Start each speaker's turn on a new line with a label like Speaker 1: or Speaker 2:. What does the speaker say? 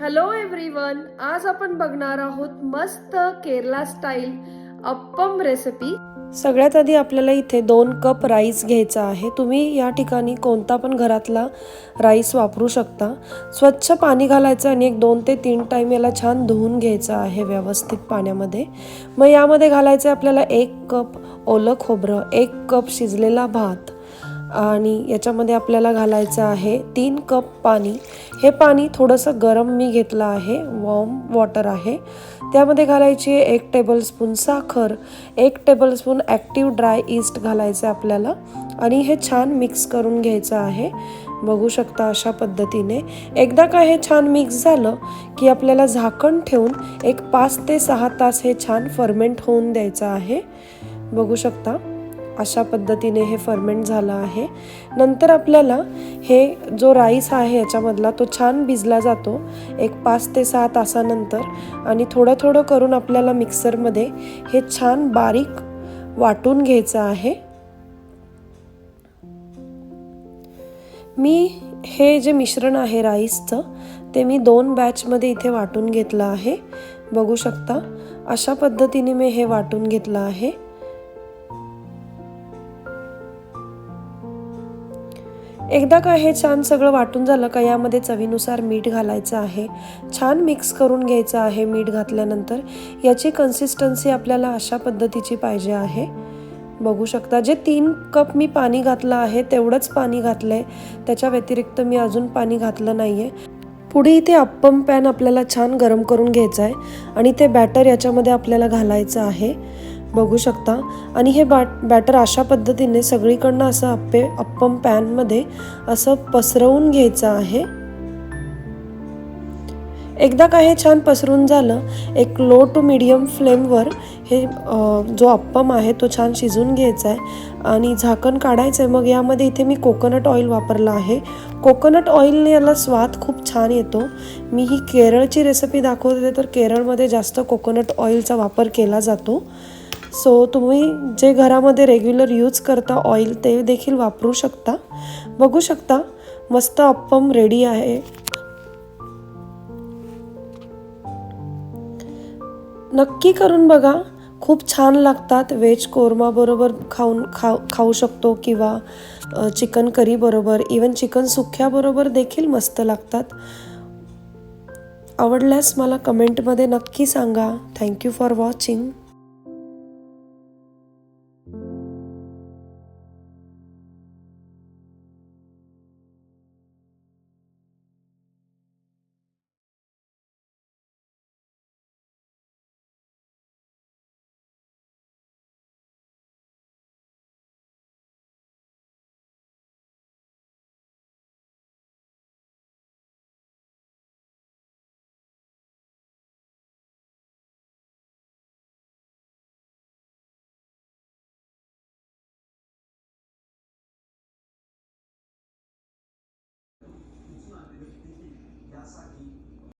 Speaker 1: Hello everyone आज आपण बघणार आहोत मस्त केरला स्टाईल अप्पम रेसिपी
Speaker 2: सगळ्यात आधी आपल्याला इथे दोन कप राईस घ्यायचा आहे. तुम्ही या ठिकाणी कोणता पण घरातला राईस वापरू शकता. स्वच्छ पाणी घालायचं आणि एक दोन ते तीन टाईम याला छान धुवून घ्यायचं आहे व्यवस्थित पाण्यामध्ये. मग यामध्ये घालायचं आहे आपल्याला एक कप ओलं खोबरं एक कप शिजलेला भात आणि याच्यामध्ये आपल्याला घालायचं आहे तीन कप पाणी. हे पाणी थोडंसं गरम मी घेतलं आहे वॉर्म वॉटर आहे. त्यामध्ये घालायची आहे एक टेबलस्पून साखर एक टेबलस्पून ॲक्टिव्ह ड्राय ईस्ट घालायचं आहे आपल्याला आणि हे छान मिक्स करून घ्यायचं आहे. बघू शकता अशा पद्धतीने. एकदा का हे छान मिक्स झालं की आपल्याला झाकण ठेवून एक पाच ते सहा तास हे छान फर्मेंट होऊन द्यायचं आहे. बघू शकता. अशा पद्धतीने हे फर्मेंट झालं आहे. नंतर आपल्याला हे जो राईस आहे याच्यामधला तो छान भिजला जातो एक पाच ते सहा तासानंतर आणि थोडं थोडं करून आपल्याला मिक्सरमध्ये हे छान बारीक वाटून घ्यायचं आहे. मी हे जे मिश्रण आहे राईसचं ते मी दोन बॅचमध्ये इथे वाटून घेतलं आहे. बघू शकता अशा पद्धतीने मी हे वाटून घेतलं आहे. एकदा का हे छान सगळं वाटून झालं का यामध्ये चवीनुसार मीठ घालायचं आहे छान मिक्स करून घ्यायचं आहे मीठ घातल्यानंतर याची कन्सिस्टन्सी आपल्याला अशा पद्धतीची पाहिजे आहे. बघू शकता जे तीन कप मी पाणी घातलं आहे तेवढंच पाणी घातलं आहे त्याच्या व्यतिरिक्त मी अजून पाणी घातलं नाही आहे पुढे इथे अप्पम पॅन आपल्याला छान गरम करून घ्यायचं आहे आणि ते बॅटर याच्यामध्ये आपल्याला घालायचं आहे. बघू शकता. आणि हे बाट बॅटर अशा पद्धतीने सगळीकडनं असं अप्पे अप्पम पॅनमध्ये असं पसरवून घ्यायचं आहे. एकदा का हे छान पसरून झालं एक लो टू मिडियम फ्लेमवर हे जो अप्पम आहे तो छान शिजून घ्यायचा आहे आणि झाकण काढायचं आहे मग यामध्ये इथे मी कोकोनट ऑइल वापरलं आहे. कोकोनट ऑइलने याला स्वाद खूप छान येतो. मी ही केरळची रेसिपी दाखवते तर केरळमध्ये जास्त कोकोनट ऑइलचा वापर केला जातो. सो तुम्ही जे घरामध्ये रेग्युलर यूज करता ऑइल ते देखील वापरू शकता. बघू शकता मस्त अप्पम रेडी आहे. नक्की करून बघा खूप छान लागतात व्हेज कोरमाबरोबर खाऊन खाऊ खाऊ शकतो किंवा चिकन करीबरोबर इवन चिकन सुक्याबरोबर देखील मस्त लागतात. आवडल्यास मला कमेंटमध्ये नक्की सांगा. Thank you for watching